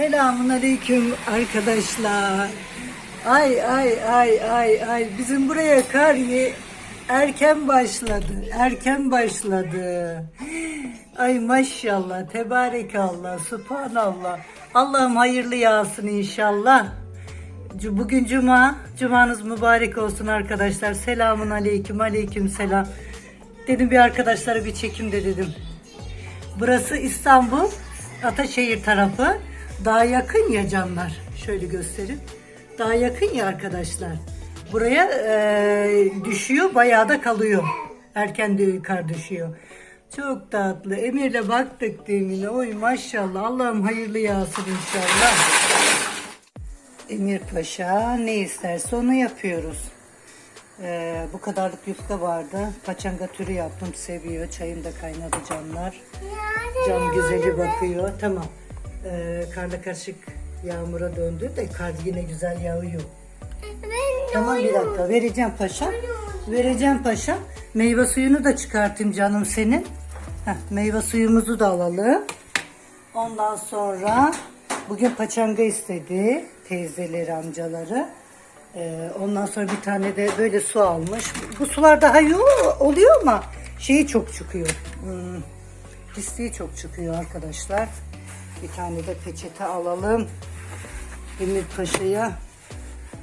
Selamun aleyküm arkadaşlar. Ay ay ay ay ay bizim buraya kar ye- erken başladı. Erken başladı. Ay maşallah, tebarekallah, subhanallah. Allah'ım hayırlı yağsın inşallah. Bugün cuma. Cumanız mübarek olsun arkadaşlar. Selamun aleyküm, aleyküm selam. Dedim bir arkadaşlara bir çekim de dedim. Burası İstanbul, Ataşehir tarafı. Daha yakın ya canlar. Şöyle göstereyim. Daha yakın ya arkadaşlar. Buraya eee, düşüyor, bayağı da kalıyor. Erken de kar düşüyor. Çok tatlı. Emir'le baktık demine. Oy maşallah. Allah'ım hayırlı yağsın inşallah. Emir Paşa ne isterse onu yapıyoruz. Ee, bu kadarlık yufka vardı. Paçanga türü yaptım. Seviyor. Çayım da kaynadı canlar. Cam güzeli bakıyor. Tamam. Ee, karla karışık yağmura döndü de kar yine güzel yağıyor. Tamam bir dakika. Vereceğim paşa. Vereceğim paşa. Meyve suyunu da çıkartayım canım senin. Heh, meyve suyumuzu da alalım. Ondan sonra bugün paçanga istedi teyzeleri, amcaları. Ee, ondan sonra bir tane de böyle su almış. Bu sular daha iyi oluyor ama şeyi çok çıkıyor. Hmm, pisliği çok çıkıyor arkadaşlar. Bir tane de peçete alalım. Emir Paşa'ya.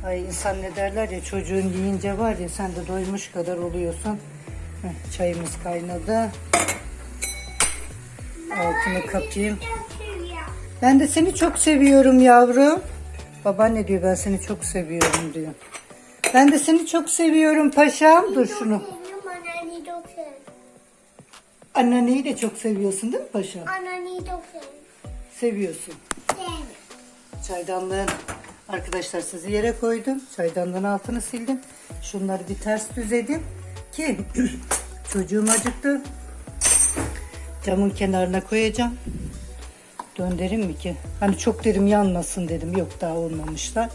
Ay insan ne derler ya çocuğun yiyince var ya sen de doymuş kadar oluyorsun. Heh, çayımız kaynadı. Altını kapayım. Ben de seni çok seviyorum yavrum. Babaanne diyor ben seni çok seviyorum diyor. Ben de seni çok seviyorum paşam. Dur şunu. Anneanneyi de çok seviyorsun değil mi paşam? Anneanneyi çok seviyorum. Seviyorsun. Sevmiyorum. Çaydanlığın arkadaşlar sizi yere koydum. Çaydanlığın altını sildim. Şunları bir ters düzedim ki çocuğum acıktı. Camın kenarına koyacağım. Döndüreyim mi ki? Hani çok dedim yanmasın dedim. Yok daha olmamışlar.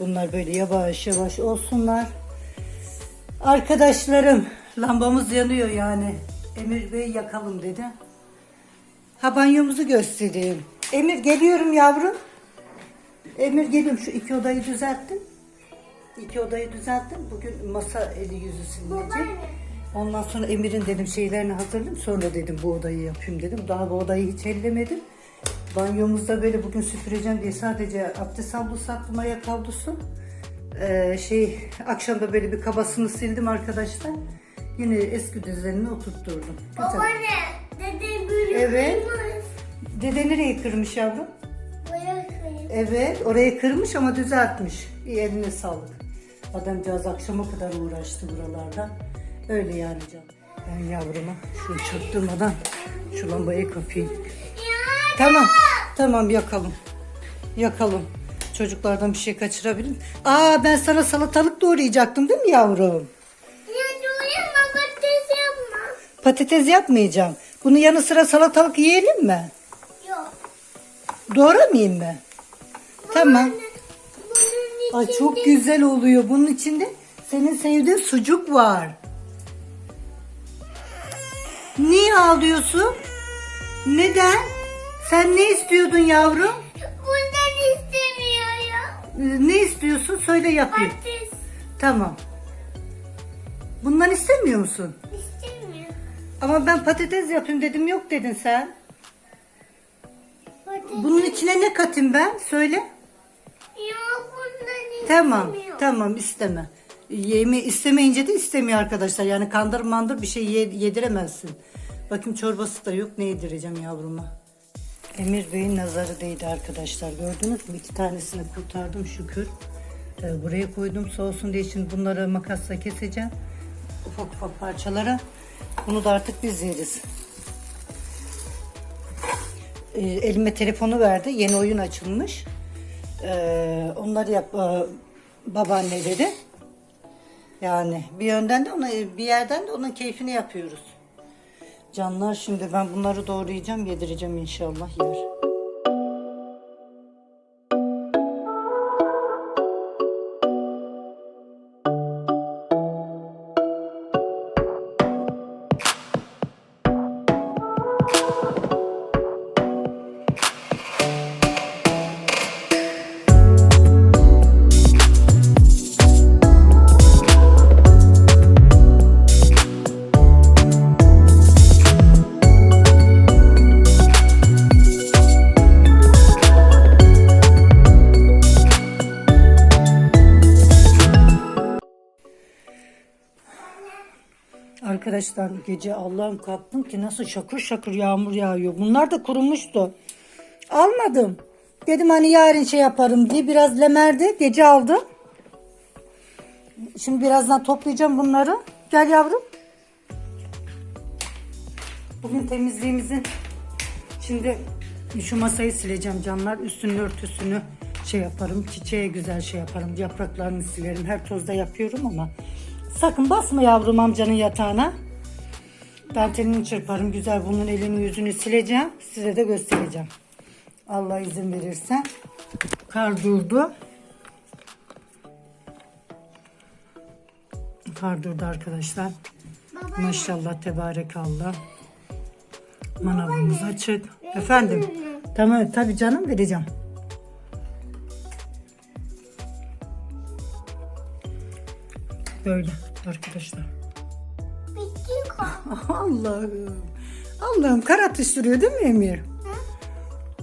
Bunlar böyle yavaş yavaş olsunlar. Arkadaşlarım lambamız yanıyor yani. Emir Bey yakalım dedi. Ha banyomuzu göstereyim. Emir geliyorum yavrum. Emir geliyorum şu iki odayı düzelttim. İki odayı düzelttim. Bugün masa eli yüzü silinecek. Ondan sonra Emir'in dedim şeylerini hazırladım. Sonra dedim bu odayı yapayım dedim. Daha bu odayı hiç ellemedim. Banyomuzda böyle bugün süpüreceğim diye sadece abdest havlusu attım ayak havlusu. Ee, şey akşam da böyle bir kabasını sildim arkadaşlar. Yine eski düzenine oturtturdum. Güzel. Babaanne, dede böyle Evet. Dede nereyi kırmış yavrum? Evet, orayı kırmış ama düzeltmiş. İyi eline sağlık. Adamcağız akşama kadar uğraştı buralarda. Öyle yani canım. Ben yavruma şu çaktırmadan şu lambayı kapayım. Tamam, tamam yakalım. Yakalım. Çocuklardan bir şey kaçırabilirim. Aa ben sana salatalık doğrayacaktım değil mi yavrum? Patates yapma. Patates yapmayacağım. Bunun yanı sıra salatalık yiyelim mi? Yok. Doğramayayım mı? Tamam. Ay çok güzel oluyor. Bunun içinde senin sevdiğin sucuk var. Niye ağlıyorsun? Neden? Sen ne istiyordun yavrum? Bundan istemiyorum. Ee, Ne istiyorsun? Söyle yapayım. Patates Tamam. Bundan istemiyor musun? istemiyorum. Ama ben patates yapayım dedim yok dedin sen. Bunun içine ne katayım ben? Söyle. yok bundan Tamam, istemiyorum. tamam isteme. Yemi istemeyince de istemiyor arkadaşlar. Yani kandır mandır bir şey ye- yediremezsin. Bakayım çorbası da yok. Ne yedireceğim yavruma? Emir Bey'in nazarı değdi arkadaşlar. Gördünüz mü? İki tanesini kurtardım şükür. Ee, buraya koydum soğusun diye. Şimdi bunları makasla keseceğim. Ufak ufak parçalara. Bunu da artık biz yeriz. Ee, elime telefonu verdi. Yeni oyun açılmış. Ee, onları yap e, babaanneleri. Yani bir yönden de ona bir yerden de onun keyfini yapıyoruz. Canlar şimdi ben bunları doğrayacağım, yedireceğim inşallah yer. Arkadaşlar gece Allah'ım kalktım ki nasıl şakır şakır yağmur yağıyor. Bunlar da kurumuştu. Almadım. Dedim hani yarın şey yaparım diye biraz lemerdi. Gece aldım. Şimdi birazdan toplayacağım bunları. Gel yavrum. Bugün temizliğimizin şimdi şu masayı sileceğim canlar. Üstünün örtüsünü şey yaparım. Çiçeğe güzel şey yaparım. Yapraklarını silerim. Her tozda yapıyorum ama sakın basma yavrum amcanın yatağına. Dantelini çırparım. Güzel bunun elini yüzünü sileceğim. Size de göstereceğim. Allah izin verirse. Kar durdu. Kar durdu arkadaşlar. Maşallah tebarekallah. Manavımız açık. Efendim. Tamam tabii canım vereceğim. Böyle arkadaşlar. Allah'ım. Allah'ım kar atıştırıyor değil mi Emir?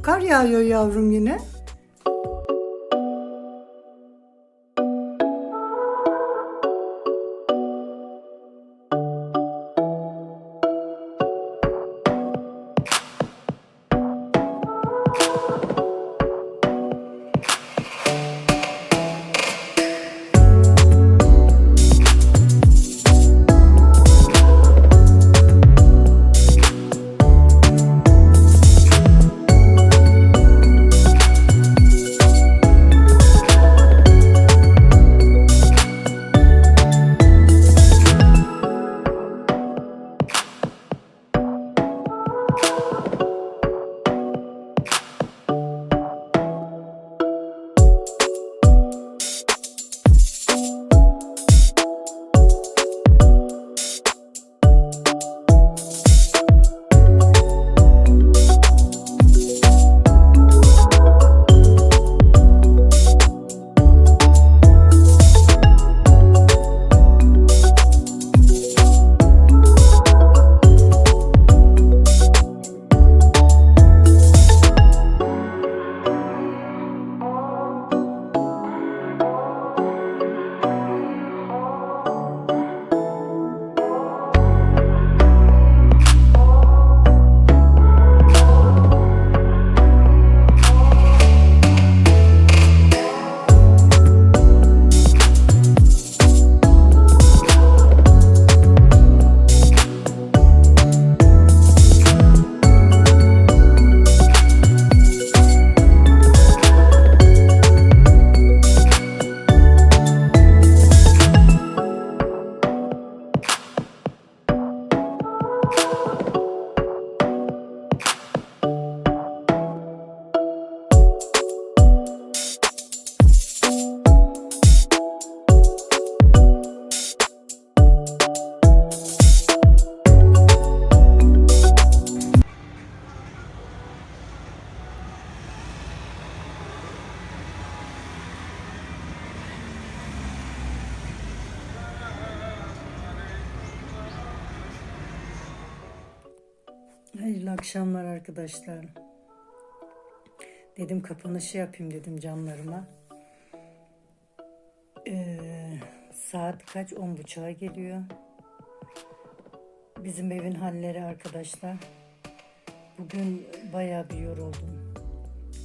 Kar yağıyor yavrum yine. Hayırlı akşamlar arkadaşlar. Dedim kapanışı yapayım dedim canlarıma. Ee, saat kaç? On buçuğa geliyor. Bizim evin halleri arkadaşlar. Bugün bayağı bir yoruldum.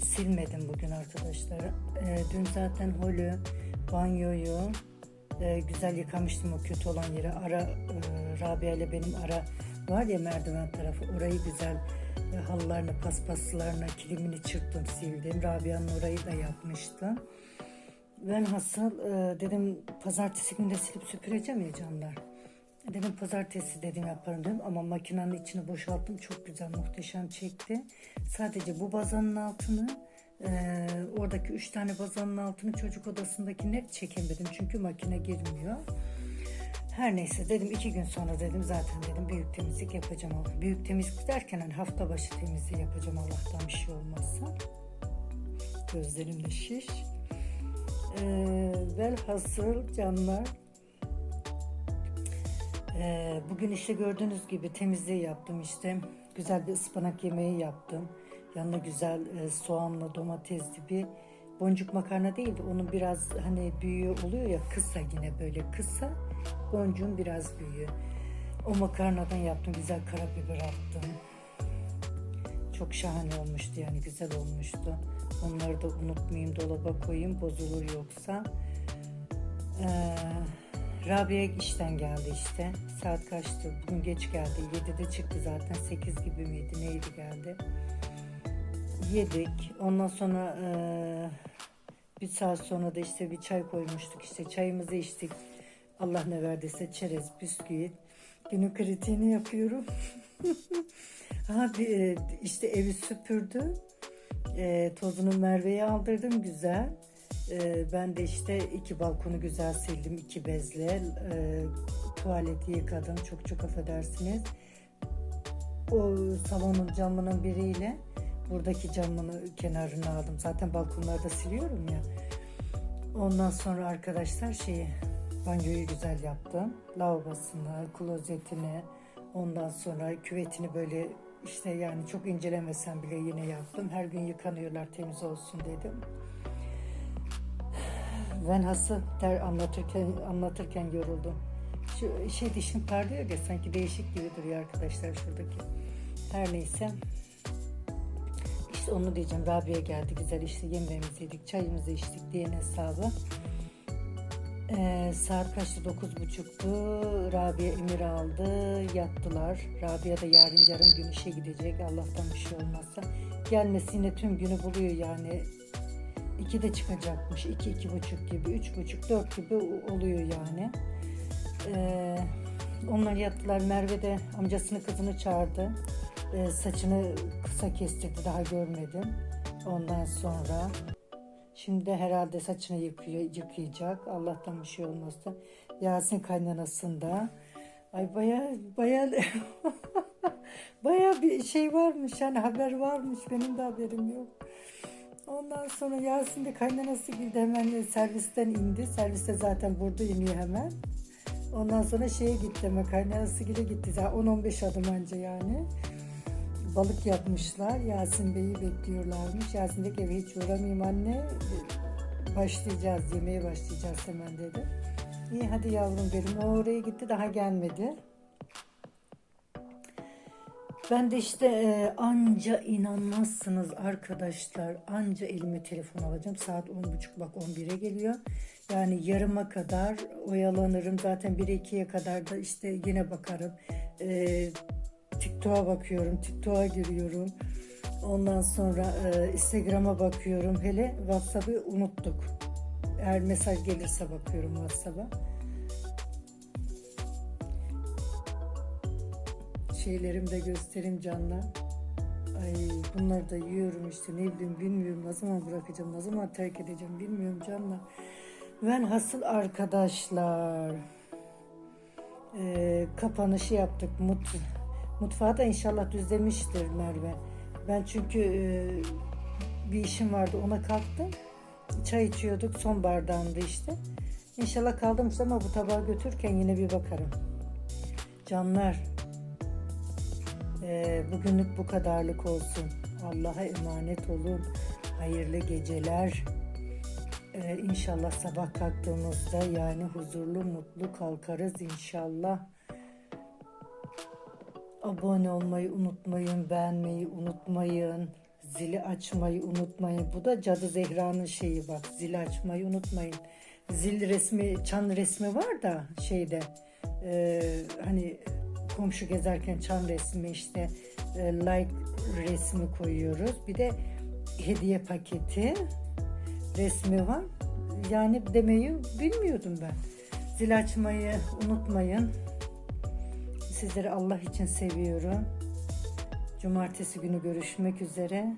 Silmedim bugün arkadaşlar. Ee, dün zaten holü, banyoyu e, güzel yıkamıştım o kötü olan yeri. Ara e, Rabia ile benim ara var ya merdiven tarafı. Orayı güzel e, halılarını, paspaslarını, kilimini çırptım, sildim. Rabia'nın orayı da yapmıştım. Ben hasıl e, dedim pazartesi günü de silip süpüreceğim ya canlar. Dedim pazartesi dedim yaparım dedim ama makinenin içini boşalttım. Çok güzel muhteşem çekti. Sadece bu bazanın altını e, oradaki üç tane bazanın altını çocuk odasındaki net çekemedim. Çünkü makine girmiyor. Her neyse dedim iki gün sonra dedim zaten dedim büyük temizlik yapacağım. ama Büyük temizlik derken hani hafta başı temizliği yapacağım Allah'tan bir şey olmazsa. Gözlerim de şiş. Ee, velhasıl canlar ee, bugün işte gördüğünüz gibi temizliği yaptım işte. Güzel bir ıspanak yemeği yaptım. Yanına güzel e, soğanlı domatesli bir boncuk makarna değil de onun biraz hani büyüğü oluyor ya kısa yine böyle kısa. Boncuğun biraz büyüğü. O makarnadan yaptım. Güzel karabiber attım. Çok şahane olmuştu yani güzel olmuştu. Onları da unutmayayım dolaba koyayım bozulur yoksa. Ee, Rabia işten geldi işte. Saat kaçtı? Bugün geç geldi. 7'de çıktı zaten. 8 gibi miydi? Neydi geldi? Yedik. Ondan sonra eee, bir saat sonra da işte bir çay koymuştuk. İşte çayımızı içtik. Allah ne verdiyse çerez, bisküvit. Günün kritiğini yapıyorum. ha, e, işte evi süpürdü. E, tozunu Merve'ye aldırdım güzel. E, ben de işte iki balkonu güzel sildim iki bezle. E, tuvaleti yıkadım çok çok affedersiniz. O salonun camının biriyle buradaki camını kenarını aldım. Zaten balkonlarda siliyorum ya. Ondan sonra arkadaşlar şeyi banyoyu güzel yaptım. Lavabosunu, klozetini, ondan sonra küvetini böyle işte yani çok incelemesem bile yine yaptım. Her gün yıkanıyorlar temiz olsun dedim. Ben hası der anlatırken anlatırken yoruldum. Şu şey dişim parlıyor ya sanki değişik gibi duruyor arkadaşlar şuradaki. Her neyse. İşte onu diyeceğim. Rabia geldi güzel işte yemeğimizi yedik, çayımızı içtik diye hesabı. Ee, saat kaçtı? Dokuz buçuktu. Rabia Emir aldı. Yattılar. Rabia da yarın yarın gün işe gidecek. Allah'tan bir şey olmazsa. Gelmesi yine tüm günü buluyor yani. İki de çıkacakmış. İki, iki buçuk gibi, üç buçuk, dört gibi oluyor yani. Ee, onlar yattılar. Merve de amcasını kızını çağırdı. Ee, saçını kısa kestirdi. Daha görmedim. Ondan sonra şimdi de herhalde saçını yıkıyor, yıkayacak. Allah'tan bir şey olmazsa. Yasin kaynanasında. Ay baya baya baya bir şey varmış yani haber varmış benim de haberim yok. Ondan sonra Yasin de kaynanası girdi hemen servisten indi. Serviste zaten burada iniyor hemen. Ondan sonra şeye gitti hemen kaynanası gire gitti. Zaten 10-15 adım önce yani. Balık yapmışlar. Yasin Bey'i bekliyorlarmış. Yasin dedi ki eve hiç uğramayayım anne. Başlayacağız, yemeğe başlayacağız hemen dedi. İyi hadi yavrum dedim. O oraya gitti daha gelmedi. Ben de işte e, anca inanmazsınız arkadaşlar. Anca elime telefon alacağım. Saat 10.30 bak 11'e geliyor. Yani yarıma kadar oyalanırım. Zaten 1'e 2'ye kadar da işte yine bakarım. E, TikTok'a bakıyorum. TikTok'a giriyorum. Ondan sonra e, Instagram'a bakıyorum. Hele WhatsApp'ı unuttuk. Eğer mesaj gelirse bakıyorum WhatsApp'a. şeylerimi de göstereyim canlar. Ay bunları da yiyorum işte ne bileyim bilmiyorum ne zaman bırakacağım ne zaman terk edeceğim bilmiyorum canlar. Ben hasıl arkadaşlar e, kapanışı yaptık. Mut, mutfağı da inşallah düzlemiştir Merve. Ben çünkü e, bir işim vardı ona kalktım. Çay içiyorduk son bardağımdı işte. İnşallah kaldım ama bu tabağı götürürken yine bir bakarım. Canlar ee, bugünlük bu kadarlık olsun. Allah'a emanet olun. Hayırlı geceler. Ee, inşallah sabah kalktığımızda yani huzurlu mutlu kalkarız inşallah. Abone olmayı unutmayın, beğenmeyi unutmayın, zili açmayı unutmayın. Bu da Cadı Zehra'nın şeyi bak, zili açmayı unutmayın. Zil resmi, çan resmi var da şeyde, e, hani komşu gezerken çan resmi işte e, like resmi koyuyoruz. Bir de hediye paketi resmi var. Yani demeyi bilmiyordum ben. Zil açmayı unutmayın. Sizleri Allah için seviyorum. Cumartesi günü görüşmek üzere.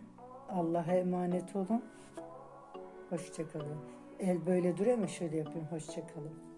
Allah'a emanet olun. Hoşçakalın. El böyle duruyor mu? Şöyle yapayım. Hoşçakalın.